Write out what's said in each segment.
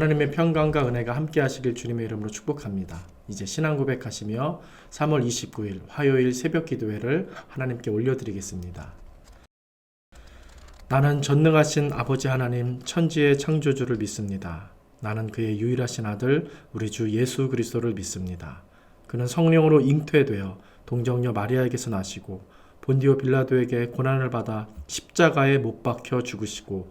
하나님의 평강과 은혜가 함께 하시길 주님의 이름으로 축복합니다. 이제 신앙 고백하시며 3월 29일 화요일 새벽 기도회를 하나님께 올려드리겠습니다. 나는 전능하신 아버지 하나님 천지의 창조주를 믿습니다. 나는 그의 유일하신 아들 우리 주 예수 그리스도를 믿습니다. 그는 성령으로 잉태되어 동정녀 마리아에게서 나시고 본디오 빌라도에게 고난을 받아 십자가에 못 박혀 죽으시고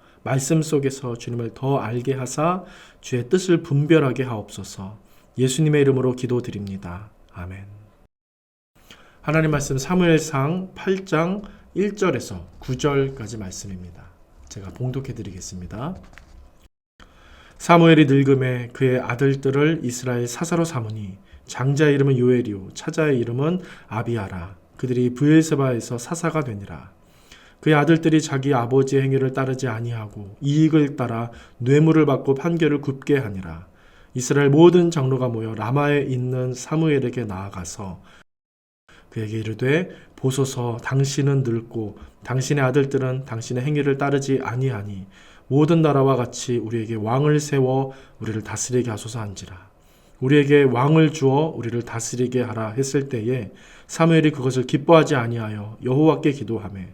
말씀 속에서 주님을 더 알게 하사 주의 뜻을 분별하게 하옵소서. 예수님의 이름으로 기도드립니다. 아멘. 하나님 말씀 사무엘상 8장 1절에서 9절까지 말씀입니다. 제가 봉독해 드리겠습니다. 사무엘이 늙음에 그의 아들들을 이스라엘 사사로 삼으니 장자의 이름은 요엘이요 차자의 이름은 아비아라 그들이 브엘세바에서 사사가 되니라 그의 아들들이 자기 아버지의 행위를 따르지 아니하고 이익을 따라 뇌물을 받고 판결을 굽게 하니라. 이스라엘 모든 장로가 모여 라마에 있는 사무엘에게 나아가서 그에게 이르되 보소서 당신은 늙고 당신의 아들들은 당신의 행위를 따르지 아니하니 모든 나라와 같이 우리에게 왕을 세워 우리를 다스리게 하소서 한지라. 우리에게 왕을 주어 우리를 다스리게 하라 했을 때에 사무엘이 그것을 기뻐하지 아니하여 여호와께 기도하매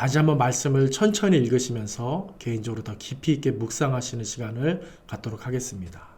다시 한번 말씀을 천천히 읽으시면서 개인적으로 더 깊이 있게 묵상하시는 시간을 갖도록 하겠습니다.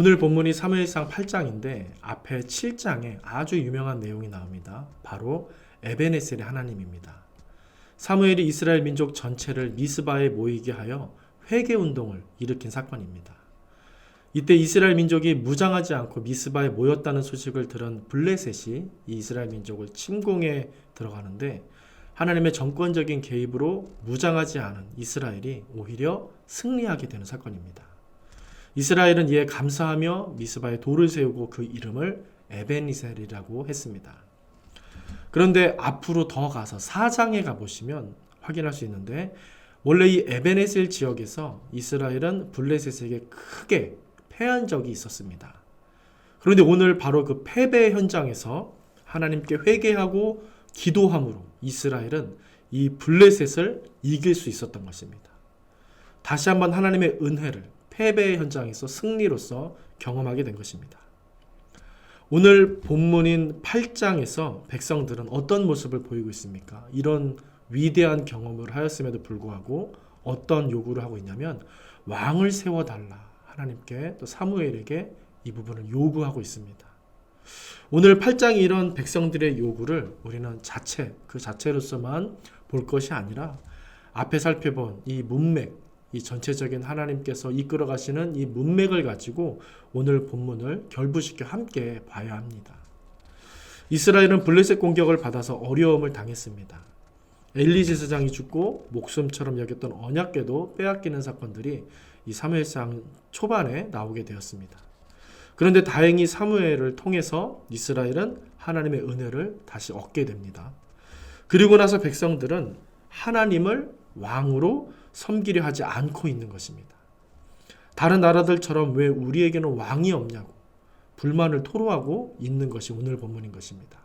오늘 본문이 사무엘상 8장인데 앞에 7장에 아주 유명한 내용이 나옵니다. 바로 에베네셀의 하나님입니다. 사무엘이 이스라엘 민족 전체를 미스바에 모이게 하여 회개 운동을 일으킨 사건입니다. 이때 이스라엘 민족이 무장하지 않고 미스바에 모였다는 소식을 들은 블레셋이 이 이스라엘 민족을 침공해 들어가는데 하나님의 정권적인 개입으로 무장하지 않은 이스라엘이 오히려 승리하게 되는 사건입니다. 이스라엘은 이에 감사하며 미스바에 돌을 세우고 그 이름을 에벤이셀이라고 했습니다. 그런데 앞으로 더 가서 4장에 가보시면 확인할 수 있는데 원래 이 에벤에셀 지역에서 이스라엘은 블레셋에게 크게 패한 적이 있었습니다. 그런데 오늘 바로 그 패배 현장에서 하나님께 회개하고 기도함으로 이스라엘은 이 블레셋을 이길 수 있었던 것입니다. 다시 한번 하나님의 은혜를 패배의 현장에서 승리로서 경험하게 된 것입니다. 오늘 본문인 8장에서 백성들은 어떤 모습을 보이고 있습니까? 이런 위대한 경험을 하였음에도 불구하고 어떤 요구를 하고 있냐면 왕을 세워달라 하나님께 또 사무엘에게 이 부분을 요구하고 있습니다. 오늘 8장이 이런 백성들의 요구를 우리는 자체 그 자체로서만 볼 것이 아니라 앞에 살펴본 이 문맥 이 전체적인 하나님께서 이끌어 가시는 이 문맥을 가지고 오늘 본문을 결부시켜 함께 봐야 합니다. 이스라엘은 블레셋 공격을 받아서 어려움을 당했습니다. 엘리 제사장이 죽고 목숨처럼 여겼던 언약궤도 빼앗기는 사건들이 이 사무엘상 초반에 나오게 되었습니다. 그런데 다행히 사무엘을 통해서 이스라엘은 하나님의 은혜를 다시 얻게 됩니다. 그리고 나서 백성들은 하나님을 왕으로 섬기려 하지 않고 있는 것입니다. 다른 나라들처럼 왜 우리에게는 왕이 없냐고 불만을 토로하고 있는 것이 오늘 본문인 것입니다.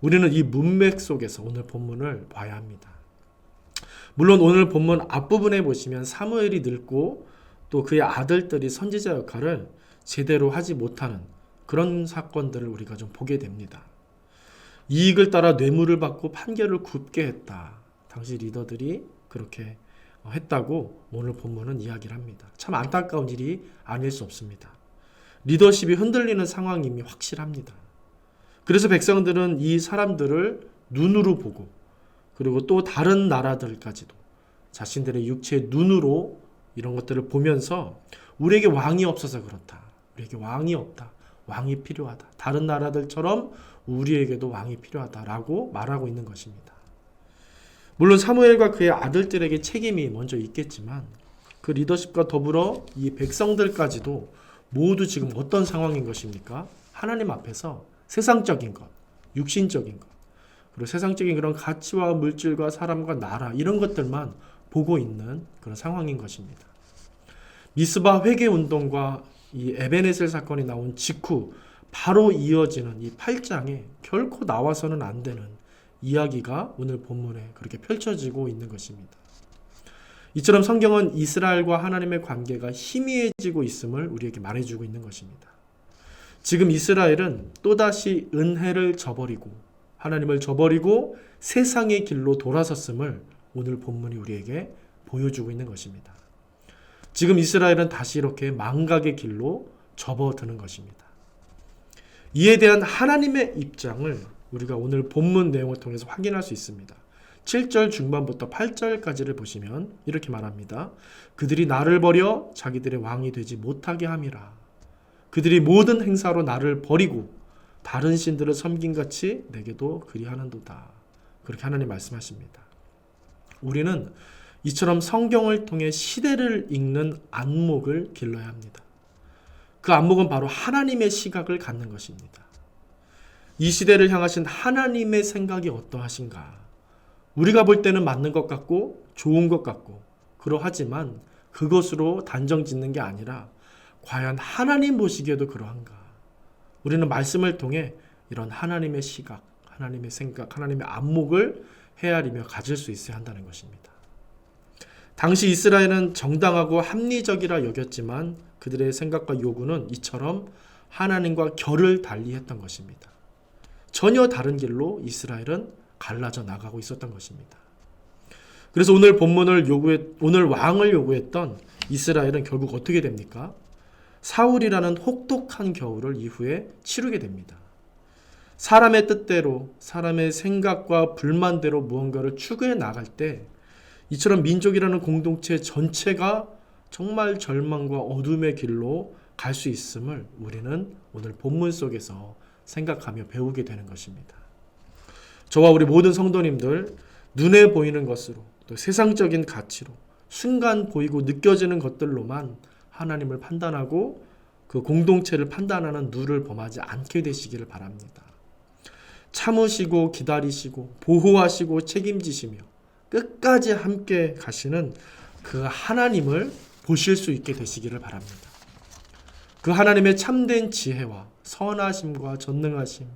우리는 이 문맥 속에서 오늘 본문을 봐야 합니다. 물론 오늘 본문 앞부분에 보시면 사무엘이 늙고 또 그의 아들들이 선지자 역할을 제대로 하지 못하는 그런 사건들을 우리가 좀 보게 됩니다. 이익을 따라 뇌물을 받고 판결을 굽게 했다. 당시 리더들이 그렇게 했다고 오늘 본문은 이야기를 합니다. 참 안타까운 일이 아닐 수 없습니다. 리더십이 흔들리는 상황임이 확실합니다. 그래서 백성들은 이 사람들을 눈으로 보고 그리고 또 다른 나라들까지도 자신들의 육체의 눈으로 이런 것들을 보면서 우리에게 왕이 없어서 그렇다. 우리에게 왕이 없다. 왕이 필요하다. 다른 나라들처럼 우리에게도 왕이 필요하다라고 말하고 있는 것입니다. 물론 사무엘과 그의 아들들에게 책임이 먼저 있겠지만 그 리더십과 더불어 이 백성들까지도 모두 지금 어떤 상황인 것입니까? 하나님 앞에서 세상적인 것, 육신적인 것, 그리고 세상적인 그런 가치와 물질과 사람과 나라 이런 것들만 보고 있는 그런 상황인 것입니다. 미스바 회개 운동과 이 에베네셀 사건이 나온 직후 바로 이어지는 이 8장에 결코 나와서는 안 되는 이야기가 오늘 본문에 그렇게 펼쳐지고 있는 것입니다. 이처럼 성경은 이스라엘과 하나님의 관계가 희미해지고 있음을 우리에게 말해주고 있는 것입니다. 지금 이스라엘은 또다시 은혜를 저버리고 하나님을 저버리고 세상의 길로 돌아섰음을 오늘 본문이 우리에게 보여주고 있는 것입니다. 지금 이스라엘은 다시 이렇게 망각의 길로 접어드는 것입니다. 이에 대한 하나님의 입장을 우리가 오늘 본문 내용을 통해서 확인할 수 있습니다. 7절 중반부터 8절까지를 보시면 이렇게 말합니다. 그들이 나를 버려 자기들의 왕이 되지 못하게 함이라. 그들이 모든 행사로 나를 버리고 다른 신들을 섬긴 같이 내게도 그리하는도다. 그렇게 하나님 말씀하십니다. 우리는 이처럼 성경을 통해 시대를 읽는 안목을 길러야 합니다. 그 안목은 바로 하나님의 시각을 갖는 것입니다. 이 시대를 향하신 하나님의 생각이 어떠하신가? 우리가 볼 때는 맞는 것 같고 좋은 것 같고 그러하지만 그것으로 단정 짓는 게 아니라 과연 하나님 보시기에도 그러한가? 우리는 말씀을 통해 이런 하나님의 시각, 하나님의 생각, 하나님의 안목을 헤아리며 가질 수 있어야 한다는 것입니다. 당시 이스라엘은 정당하고 합리적이라 여겼지만 그들의 생각과 요구는 이처럼 하나님과 결을 달리했던 것입니다. 전혀 다른 길로 이스라엘은 갈라져 나가고 있었던 것입니다. 그래서 오늘 본문을 요구했, 오늘 왕을 요구했던 이스라엘은 결국 어떻게 됩니까? 사울이라는 혹독한 겨울을 이후에 치르게 됩니다. 사람의 뜻대로, 사람의 생각과 불만대로 무언가를 추구해 나갈 때 이처럼 민족이라는 공동체 전체가 정말 절망과 어둠의 길로 갈 수 있음을 우리는 오늘 본문 속에서 생각하며 배우게 되는 것입니다. 저와 우리 모든 성도님들 눈에 보이는 것으로 또 세상적인 가치로 순간 보이고 느껴지는 것들로만 하나님을 판단하고 그 공동체를 판단하는 누를 범하지 않게 되시기를 바랍니다. 참으시고 기다리시고 보호하시고 책임지시며 끝까지 함께 가시는 그 하나님을 보실 수 있게 되시기를 바랍니다. 그 하나님의 참된 지혜와 선하심과 전능하심,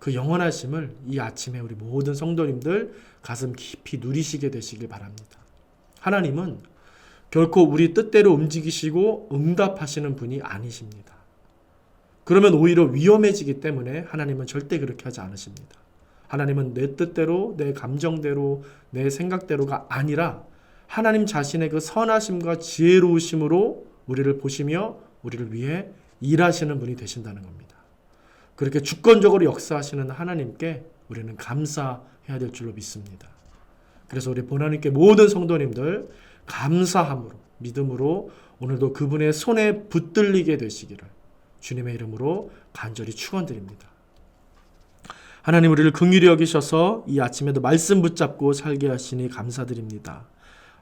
그 영원하심을 이 아침에 우리 모든 성도님들 가슴 깊이 누리시게 되시길 바랍니다. 하나님은 결코 우리 뜻대로 움직이시고 응답하시는 분이 아니십니다. 그러면 오히려 위험해지기 때문에 하나님은 절대 그렇게 하지 않으십니다. 하나님은 내 뜻대로, 내 감정대로, 내 생각대로가 아니라 하나님 자신의 그 선하심과 지혜로우심으로 우리를 보시며 우리를 위해 일하시는 분이 되신다는 겁니다. 그렇게 주권적으로 역사하시는 하나님께 우리는 감사해야 될 줄로 믿습니다. 그래서 우리 보나님께 모든 성도님들 감사함으로 믿음으로 오늘도 그분의 손에 붙들리게 되시기를 주님의 이름으로 간절히 축원드립니다. 하나님 우리를 긍휼히 여기셔서 이 아침에도 말씀 붙잡고 살게 하시니 감사드립니다.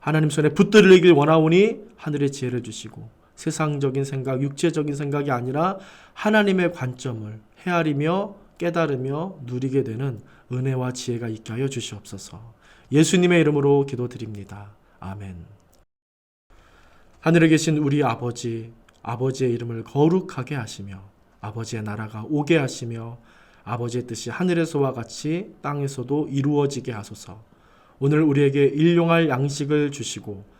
하나님 손에 붙들리길 원하오니 하늘의 지혜를 주시고 세상적인 생각, 육체적인 생각이 아니라 하나님의 관점을 헤아리며 깨달으며 누리게 되는 은혜와 지혜가 있게 하여 주시옵소서. 예수님의 이름으로 기도드립니다. 아멘. 하늘에 계신 우리 아버지, 아버지의 이름을 거룩하게 하시며 아버지의 나라가 오게 하시며 아버지의 뜻이 하늘에서와 같이 땅에서도 이루어지게 하소서. 오늘 우리에게 일용할 양식을 주시고